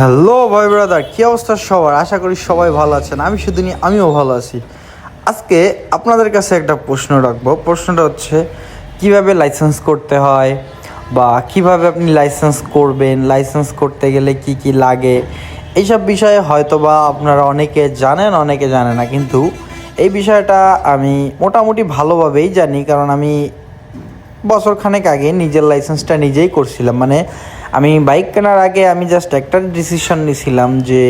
Hello ভাই brother, কী অবস্থা সবার? আশা করি সবাই ভালো আছেন। আমি শুধু নি আমিও ভালো আছি। আজকে আপনাদের কাছে একটা প্রশ্ন রাখব। প্রশ্নটা হচ্ছে, কীভাবে লাইসেন্স করতে হয় বা কীভাবে আপনি লাইসেন্স করবেন? লাইসেন্স করতে গেলে কি কি লাগে? এইসব বিষয়ে হয়তো বা আপনারা অনেকে জানেন, অনেকে জানে না। কিন্তু এই বিষয়টা আমি মোটামুটি ভালোভাবেই জানি। কারণ আমি বছর খানেক আগে নিজের লাইসেন্সটা নিজেই করছিলাম। মানে আমি বাইক কেনার আগে আমি জাস্ট একটা ডিসিশন নিয়েছিলাম যে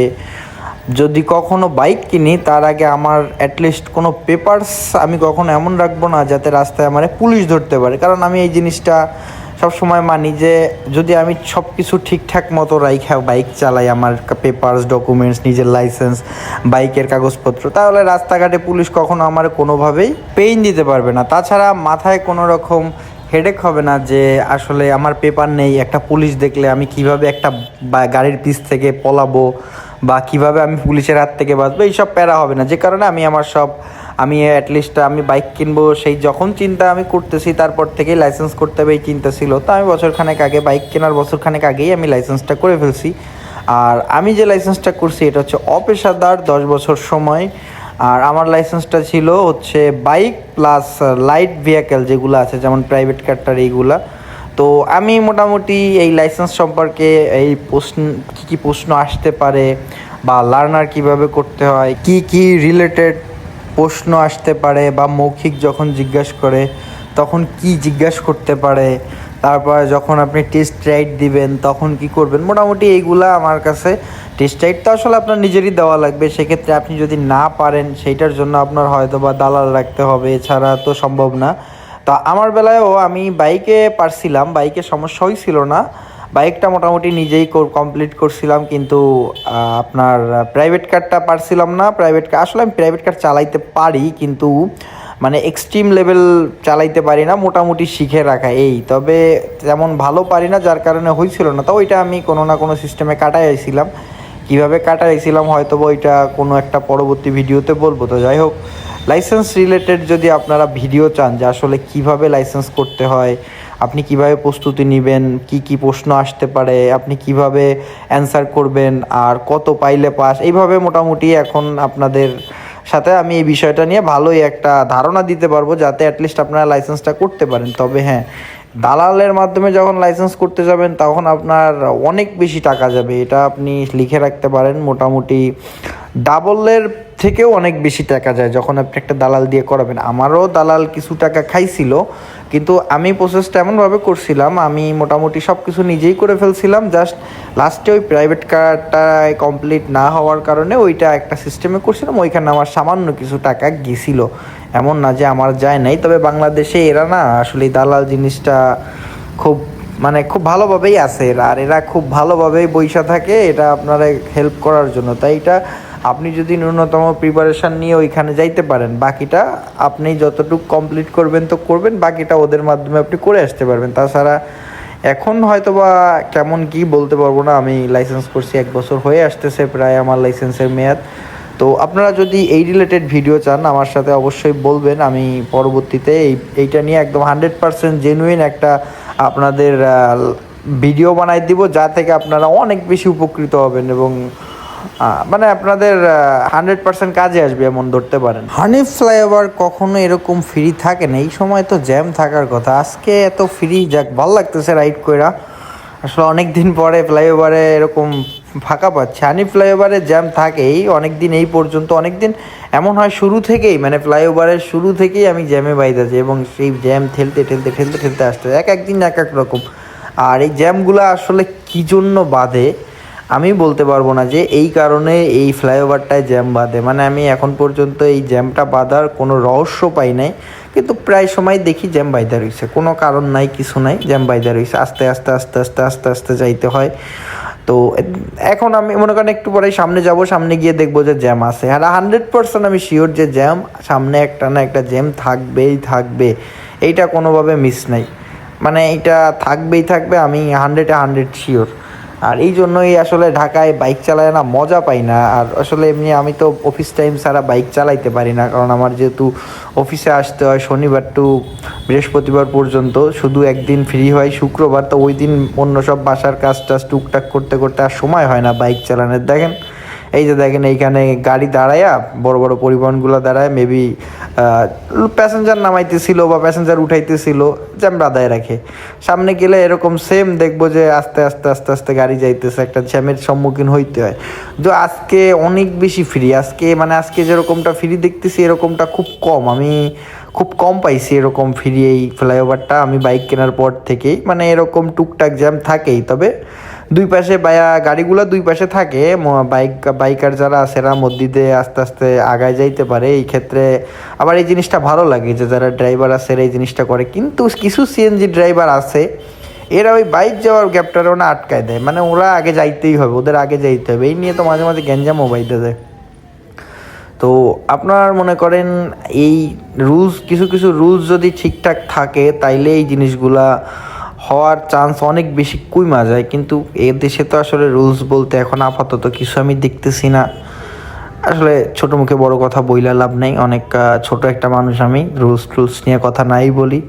যদি কখনো বাইক কিনি, তার আগে আমার অ্যাটলিস্ট কোনো পেপারস আমি কখনো এমন রাখব না যাতে রাস্তায় আমার পুলিশ ধরতে পারে। কারণ আমি এই জিনিসটা সবসময় মানি যে যদি আমি সব কিছু ঠিকঠাক মতো রাইখা বাইক চালাই, আমার পেপারস ডকুমেন্টস নিজের লাইসেন্স বাইকের কাগজপত্র, তাহলে রাস্তাঘাটে পুলিশ কখনো আমার কোনোভাবেই পেইন দিতে পারবে না। তাছাড়া মাথায় কোনো রকম হেডেক হবে না যে আসলে আমার পেপার নেই, একটা পুলিশ দেখলে আমি কীভাবে একটা গাড়ির পিছ থেকে পলাবো বা কীভাবে আমি পুলিশের হাত থেকে বাঁচবো, এইসব প্যারা হবে না। যে কারণে আমি আমার সব, আমি অ্যাটলিস্ট আমি বাইক কিনবো, সেই যখন চিন্তা আমি করতেছি, তারপর থেকেই লাইসেন্স করতে হবে এই চিন্তা ছিল। তো আমি বছরখানেক আগে বাইক কেনার বছরখানেক আগেই আমি লাইসেন্সটা করে ফেলছি। আর আমি যে লাইসেন্সটা করছি, এটা হচ্ছে অপেশাদার দশ বছর সময় আর আমার লাইসেন্সটা ছিল হচ্ছে বাইক প্লাস লাইট ভেহিকেল যেগুলো আছে, যেমন প্রাইভেট কারটার এইগুলা। তো আমি মোটামুটি এই লাইসেন্স সম্পর্কে এই প্রশ্ন, কী কী প্রশ্ন আসতে পারে বা লার্নার কীভাবে করতে হয়, কি কি রিলেটেড প্রশ্ন আসতে পারে বা মৌখিক যখন জিজ্ঞাসা করে, তখন কি জিজ্ঞাসা করতে পারে, তারপরে যখন আপনি টেস্ট রাইড দিবেন, তখন কি করবেন, মোটামুটি এইগুলা আমার কাছে টেস্ট রাইড তো আসলে আপনার নিজেরই দেওয়া লাগবে। সেক্ষেত্রে আপনি যদি না পারেন, সেইটার জন্য আপনার হয়তো বা দালাল রাখতে হবে, এছাড়া তো সম্ভব না। তা আমার বেলায়ও আমি বাইকে পারছিলাম বাইকে সমস্যাই ছিল না। বাইকটা মোটামুটি নিজেই কমপ্লিট করছিলাম, কিন্তু আপনার প্রাইভেট কারটা পারছিলাম না। প্রাইভেট কার আসলে আমি প্রাইভেট কার চালাইতে পারি, কিন্তু মানে এক্সট্রিম লেভেল চালাইতে পারি না, মোটামুটি শিখে রাখা এই। তবে তেমন ভালো পারি না, যার কারণে হয়েছিল না। তো ওইটা আমি কোনো না কোনো সিস্টেমে কাটাইছিলাম। কীভাবে কাটাইছিলাম হয়তো ওইটা কোনো একটা পরবর্তী ভিডিওতে বলব। তো যাই হোক লাইসেন্স রিলেটেড যদি আপনারা ভিডিও চান যে আসলে কীভাবে লাইসেন্স করতে হয়, আপনি কীভাবে প্রস্তুতি নেবেন, কি কি প্রশ্ন আসতে পারে, আপনি কীভাবে অ্যান্সার করবেন, আর কত পাইলে পাস এইভাবে মোটামুটি এখন আপনাদের সাথে আমি এই বিষয়টা নিয়ে ভালোই একটা ধারণা দিতে পারব, যাতে অ্যাটলিস্ট আপনারা লাইসেন্সটা করতে পারেন। তবে হ্যাঁ দালালের মাধ্যমে যখন লাইসেন্স করতে যাবেন, তখন আপনার অনেক বেশি টাকা যাবে। এটা আপনি লিখে রাখতে পারেন। মোটামুটি ডাবলের থেকেও অনেক বেশি টাকা যায় যখন আপনি একটা দালাল দিয়ে করাবেন। আমারও দালাল কিছু টাকা খাইছিল, কিন্তু আমি প্রসেসটা এমনভাবে করছিলাম, আমি মোটামুটি সব কিছু নিজেই করে ফেলছিলাম জাস্ট লাস্টে ওই প্রাইভেট কারটা কমপ্লিট না হওয়ার কারণে ওইটা একটা সিস্টেমে করছিলাম, ওইখানে আমার সামান্য কিছু টাকা গেছিল। এমন না যে আমার যায় নাই, তবে বাংলাদেশে এরা না আসলে দালাল জিনিসটা খুব মানে খুব ভালোভাবেই আছে এরা, আর এরা খুব ভালোভাবেই বৈশা থাকে, এটা আপনারা হেল্প করার জন্য। তাই এটা আপনি যদি ন্যূনতম প্রিপারেশান নিয়ে ওইখানে যাইতে পারেন, বাকিটা আপনি যতটুকু কমপ্লিট করবেন তো করবেন, বাকিটা ওদের মাধ্যমে আপনি করে আসতে পারবেন। তাছাড়া এখন হয়তো বা কেমন কি বলতে পারব না, আমি লাইসেন্স করছি, এক বছর হয়ে আসতেছে প্রায় আমার লাইসেন্সের মেয়াদ। তো আপনারা যদি এই রিলেটেড ভিডিও চান, আমার সাথে অবশ্যই বলবেন, আমি পরবর্তীতে এই, এইটা নিয়ে একদম হান্ড্রেড পারসেন্ট জেনুইন একটা আপনাদের ভিডিও বানাই দিব, যা থেকে আপনারা অনেক বেশি উপকৃত হবেন এবং মানে আপনাদের হান্ড্রেড পার্সেন্ট কাজে আসবে এমন ধরতে পারেন। হানিফ ফ্লাইওভার কখনো এরকম ফ্রি থাকে না। এই সময় তো জ্যাম থাকার কথা। আজকে এত ফ্রি যাক, ভালো লাগতেছে রাইড কইরা। আসলে অনেক দিন পরে ফ্লাইওভারে এরকম ফাঁকা পাচ্ছে। হানি ফ্লাইওভারে জ্যাম থাকেই। অনেক দিন এই পর্যন্ত অনেক দিন এমন হয় শুরু থেকেই মানে ফ্লাইওভারের শুরু থেকেই আমি জ্যামে বাইতেছি এবং সেই জ্যাম ঠেলতে ঠেলতে ঠেলতে ঠেলতে আসতে এক একদিন এক এক রকম। আর এই জ্যামগুলো আসলে কী জন্য বাঁধে? আমি বলতে পারব না যে এই কারণে এই ফ্লাইওভারটায় জ্যাম বাঁধে। মানে আমি এখন পর্যন্ত এই জ্যামটা বাঁধার কোনো রহস্য পাই নাই। কিন্তু প্রায় সময় দেখি জ্যাম বাইদা রয়েছে। কোনো কারণ নাই, কিছু নাই, জ্যাম বাইদা রয়েছে। আস্তে আস্তে আস্তে আস্তে আস্তে আস্তে যাইতে হয়। তো এখন আমি মনে করেন একটু পরে সামনে যাব, সামনে গিয়ে দেখব যে জ্যাম আছে। আর হান্ড্রেড পার্সেন্ট আমি শিওর যে জ্যাম, সামনে একটা না একটা জ্যাম থাকবেই থাকবে। এইটা কোনোভাবে মিস নাই। মানে এটা থাকবেই থাকবে, আমি হান্ড্রেডে হান্ড্রেড শিওর আর এই জন্যই আসলে ঢাকায় বাইক চালায় না, মজা পাই না। আর আসলে এমনি আমি তো অফিস টাইম ছাড়া বাইক চালাইতে পারি না, কারণ আমার যেহেতু অফিসে আসতে হয় শনিবার টু বৃহস্পতিবার পর্যন্ত, শুধু একদিন ফ্রি হয়, শুক্রবার তো ওই দিন অন্য সব বাসার কাজ টাজ টুকটাক করতে করতে আর সময় হয় না বাইক চালানোর। দেখেন এই যে দেখেন এইখানে গাড়ি দাঁড়ায়া বড় বড় পরিবহনগুলো দাঁড়ায় মেবি প্যাসেঞ্জার নামাইতেছিল বা প্যাসেঞ্জার উঠাইতেছিল জ্যাম আদায় রাখে। সামনে গেলে এরকম সেম দেখব যে আস্তে আস্তে আস্তে আস্তে গাড়ি যাইতেছে, একটা জ্যামের সম্মুখীন হইতে হয়। তো আজকে অনেক বেশি ফ্রি আজকে মানে আজকে যেরকমটা ফ্রি দেখতেছি, এরকমটা খুব কম। আমি খুব কম পাইছি এরকম ফ্রি এই ফ্লাইওভারটা আমি বাইক কেনার পর থেকেই মানে এরকম টুকটাক জ্যাম থাকেই। তবে দুই পাশে গাড়িগুলো দুই পাশে থাকে বাইক, বাইকার যারা আছে এরা মধ্যে আস্তে আস্তে আগায় যাইতে পারে। এই ক্ষেত্রে আবার এই জিনিসটা ভালো লাগে যে যারা ড্রাইভার আছে এই জিনিসটা করে। কিন্তু কিছু সিএনজি ড্রাইভার আছে, এরা ওই বাইক যাওয়ার গ্যাপটারে ওনা আটকায় দেয়। মানে ওরা আগে যাইতেই হবে, ওদের আগে যাইতে হবে। এই নিয়ে তো মাঝে মাঝে গ্যাঞ্জামও বাইতে দেয় তো আপনার মনে করেন এই রুলস কিছু কিছু রুলস যদি ঠিকঠাক থাকে, তাইলে এই জিনিসগুলা হওয়ার চান্স অনেক বেশি কুইমা যায়, কিন্তু এ দেশে তো আসলে রুলস বলতে এখন আপাতত কিছু আমি দেখতেছি না। আসলে ছোট মুখে বড় কথা বইলা লাভ নেই, অনেক ছোট একটা মানুষ আমি রুলস টুলস নিয়ে কথা নাই বলি।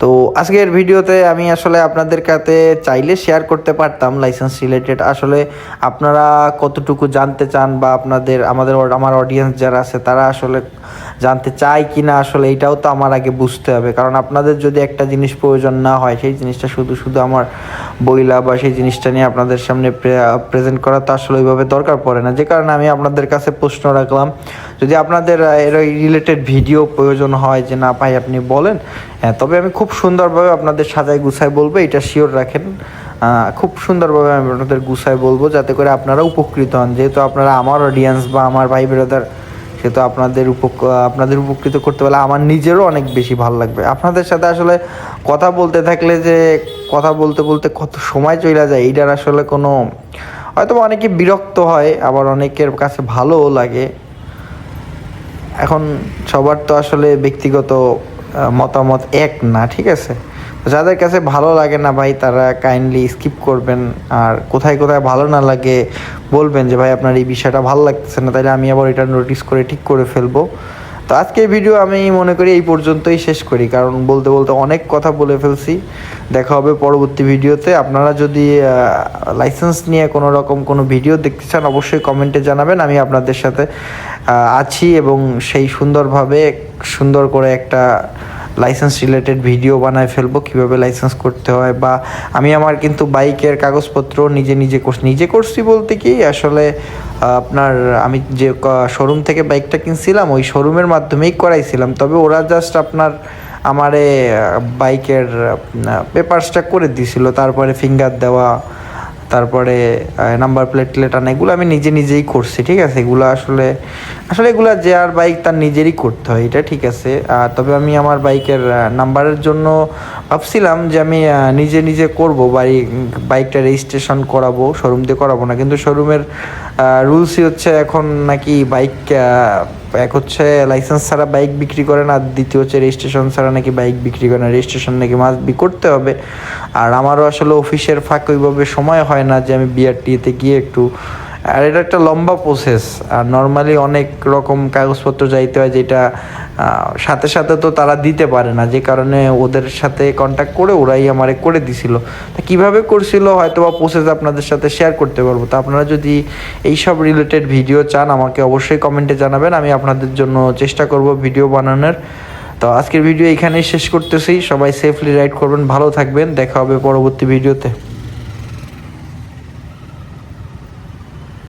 তো আজকের ভিডিওতে আমি আসলে আপনাদের কাছে চাইলে শেয়ার করতে পারতাম লাইসেন্স রিলেটেড আসলে আপনারা কতটুকু জানতে চান বা আপনাদের, আমাদের, আমার অডিয়েন্স যারা আছে, তারা আসলে জানতে চাই কি না আসলে এটাও তো আমার আগে বুঝতে হবে। কারণ আপনাদের যদি একটা জিনিস প্রয়োজন না হয়, সেই জিনিসটা শুধু শুধু আমার বইলা বা সেই জিনিসটা নিয়ে আপনাদের সামনে প্রেজেন্ট করা তো আসলে ওইভাবে দরকার পড়ে না। যে কারণে আমি আপনাদের কাছে প্রশ্ন রাখলাম, যদি আপনাদের এর রিলেটেড ভিডিও প্রয়োজন হয় যে, না ভাই, আপনি বলেন। হ্যাঁ তবে আমি খুব সুন্দরভাবে আপনাদের সাজায় গুছায় বলব, এটা শিওর রাখেন। খুব সুন্দরভাবে আমি আপনাদের গুছায় বলব, যাতে করে আপনারা উপকৃত হন। যেহেতু আপনারা আমার অডিয়েন্স বা আমার ভাই ব্রাদার সে তো আপনাদের আপনাদের উপকৃত করতে পারলে আমার নিজেরও অনেক বেশি ভালো লাগবে। আপনাদের সাথে আসলে কথা বলতে থাকলে যে, কথা বলতে বলতে কত সময় চলে যায়, এইটার আসলে কোনো, হয়তো অনেকে বিরক্ত হয়, আবার অনেকের কাছে ভালোও লাগে। এখন সবার তো আসলে ব্যক্তিগত মতামত এক না, ঠিক আছে? যাদের কাছে ভালো লাগে না ভাই, তারা কাইন্ডলি স্কিপ করবেন। আর কোথায় কোথায় ভালো না লাগে বলবেন যে, ভাই, আপনার এই বিষয়টা ভালো লাগতেছে না তাহলে আমি আবার এটা নোটিস করে ঠিক করে ফেলব। তো আজকের ভিডিও আমি মনে করি এই পর্যন্তই শেষ করি, কারণ বলতে বলতে অনেক কথা বলে ফেলছি। দেখা হবে পরবর্তী ভিডিওতে আপনারা যদি লাইসেন্স নিয়ে কোনো রকম কোনো ভিডিও দেখতে চান, অবশ্যই কমেন্টে জানাবেন। আমি আপনাদের সাথে আছি এবং সেই সুন্দরভাবে সুন্দর করে একটা লাইসেন্স রিলেটেড ভিডিও বানায় ফেলব, কীভাবে লাইসেন্স করতে হয় বা আমি আমার কিন্তু বাইকের কাগজপত্র নিজে নিজে করছি নিজে করছি বলতে কি, আসলে আপনার আমি যে শোরুম থেকে বাইকটা কিনছিলাম, ওই শোরুমের মাধ্যমেই করাইছিলাম। তবে ওরা জাস্ট আপনার আমারে বাইকের পেপারসটা করে দিছিল, তারপরে ফিঙ্গার দেওয়া তারপরে নাম্বার প্লেট আনা এগুলো আমি নিজে নিজেই করছি, ঠিক আছে? এগুলো আসলে আসলে এগুলো যে আর বাইক তার নিজেরই করতে হয়, এটা ঠিক আছে। তবে আমি আমার বাইকের নাম্বারের জন্য ভাবছিলাম যে আমি নিজে নিজে করব, বাড়ি বাইকটা রেজিস্ট্রেশন করাবো শোরুম দিয়ে করাবো না। কিন্তু শোরুমের রুলসই হচ্ছে এখন নাকি বাইক এক হচ্ছে লাইসেন্স ছাড়া বাইক বিক্রি করে না দ্বিতীয় হচ্ছে রেজিস্ট্রেশন ছাড়া নাকি বাইক বিক্রি করে না। রেজিস্ট্রেশন নাকি মাস্ট বি করতে হবে। আর আমারও আসলে অফিসের ফাঁক ওইভাবে সময় হয় না যে আমি বিআরটিতে গিয়ে একটু, আর এটা একটা লম্বা প্রসেস আর নর্মালি অনেক রকম কাগজপত্র যাইতে হয় যেটা সাথে সাথে তো তারা দিতে পারে না, যে কারণে ওদের সাথে কন্ট্যাক্ট করে ওরাই আমারে করে দিছিল। তা কীভাবে করছিল হয়তো বা প্রসেস আপনাদের সাথে শেয়ার করতে পারব। তো আপনারা যদি এই সব রিলেটেড ভিডিও চান, আমাকে অবশ্যই কমেন্টে জানাবেন, আমি আপনাদের জন্য চেষ্টা করব ভিডিও বানানোর। তো আজকের ভিডিও এখানেই শেষ করতেছি। সবাই সেফলি রাইড করবেন, ভালো থাকবেন। দেখা হবে পরবর্তী ভিডিওতে।